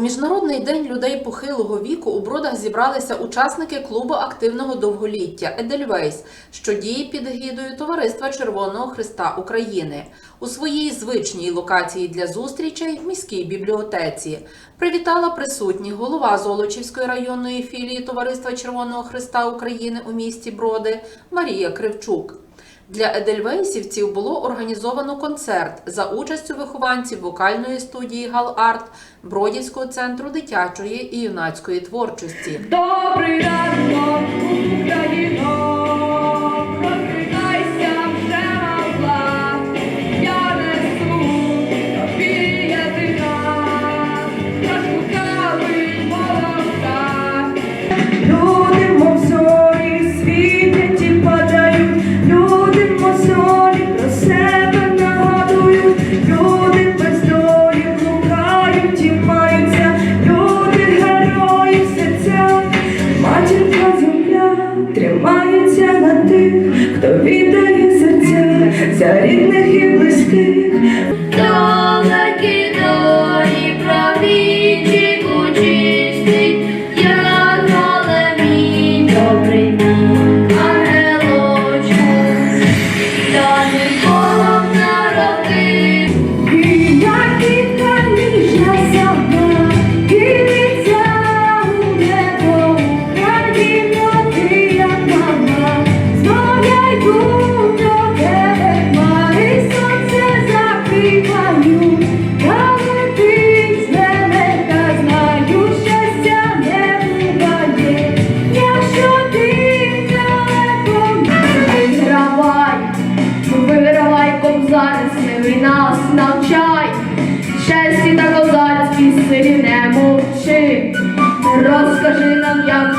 міжнародний день людей похилого віку у бродах зібралися учасники клубу активного довголіття Едельвейс, що діє під егідою Товариства Червоного Христа України у своїй звичній локації для зустрічей в міській бібліотеці. Привітала присутніх голова Золочівської районної філії Товариства Червоного Христа України у місті Броди Марія Кривчук. Для едельвейсівців було організовано концерт за участю вихованців вокальної студії Гал-Арт Бродівського центру дитячої і юнацької творчості. Добрий ранок,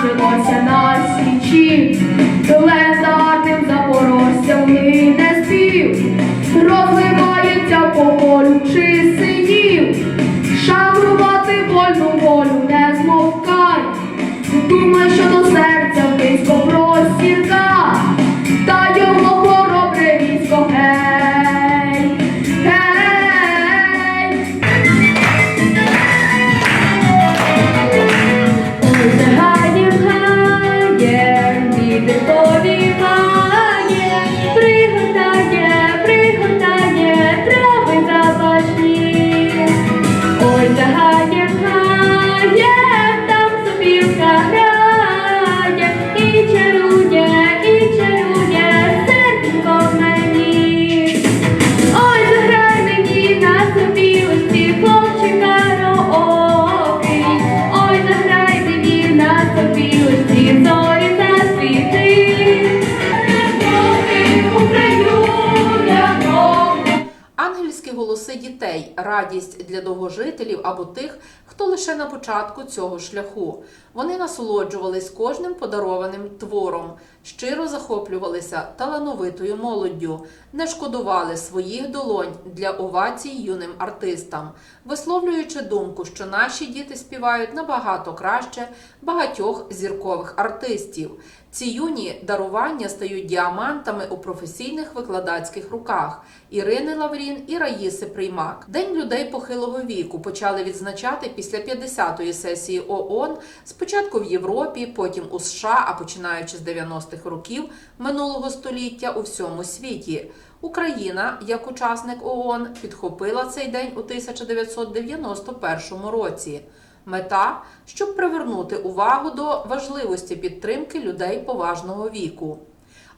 жилося на голоси дітей радість для довгожителів або тих, хто лише на початку цього шляху. Вони насолоджувались кожним подарованим твором, щиро захоплювалися талановитою молоддю, не шкодували своїх долонь для овацій юним артистам, висловлюючи думку, що наші діти співають набагато краще багатьох зіркових артистів. Ці юні дарування стають діамантами у професійних викладацьких руках Ірини Лаврін і Раїси Приймак. День людей похилого віку почали відзначати після 50-ї сесії ООН, спочатку в Європі, потім у США, а починаючи з 90-х років минулого століття у всьому світі. Україна, як учасник ООН, підхопила цей день у 1991 році. Мета, щоб привернути увагу до важливості підтримки людей поважного віку.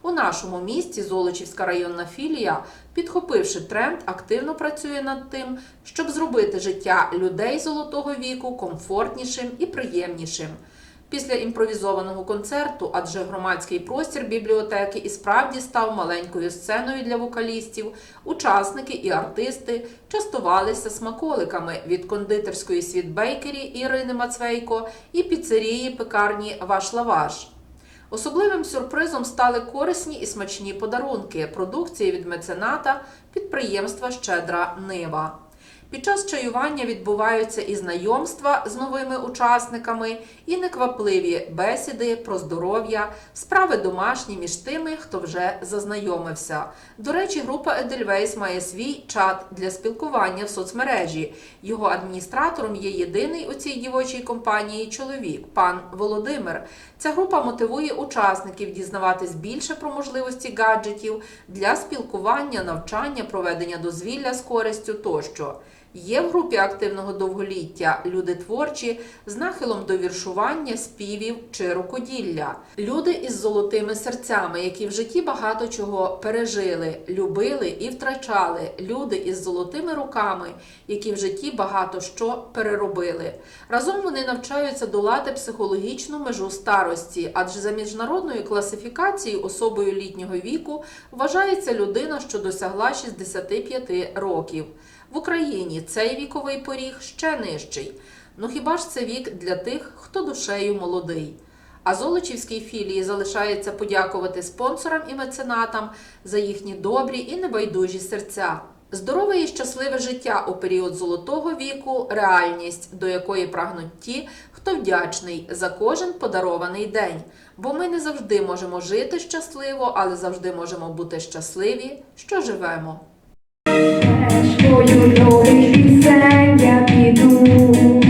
У нашому місті Золочівська районна філія, підхопивши тренд, активно працює над тим, щоб зробити життя людей золотого віку комфортнішим і приємнішим. Після імпровізованого концерту, адже громадський простір бібліотеки і справді став маленькою сценою для вокалістів, учасники і артисти частувалися смаколиками від кондитерської світбейкері Ірини Мацвейко і піцерії пекарні Ваш Лаваш. Особливим сюрпризом стали корисні і смачні подарунки продукції від мецената підприємства Щедра Нива. Під час чаювання відбуваються і знайомства з новими учасниками, і неквапливі бесіди про здоров'я, справи домашні між тими, хто вже зазнайомився. До речі, група Едельвейс має свій чат для спілкування в соцмережі. Його адміністратором є єдиний у цій дівочій компанії чоловік, пан Володимир. Ця група мотивує учасників дізнаватись більше про можливості гаджетів для спілкування, навчання, проведення дозвілля з користю тощо. Є в групі активного довголіття люди творчі з нахилом до віршування, співів чи рукоділля, люди із золотими серцями, які в житті багато чого пережили, любили і втрачали, люди із золотими руками, які в житті багато що переробили. Разом вони навчаються долати психологічну межу старості, адже за міжнародною класифікацією особою літнього віку вважається людина, що досягла 65 років. В Україні цей віковий поріг ще нижчий. Ну хіба ж це вік для тих, хто душею молодий? А Золочівській філії залишається подякувати спонсорам і меценатам за їхні добрі і небайдужі серця. Здорове і щасливе життя у період золотого віку реальність, до якої прагнуть ті, хто вдячний за кожен подарований день. Бо ми не завжди можемо жити щасливо, але завжди можемо бути щасливі, що живемо. Стежкою нових пісень я піду,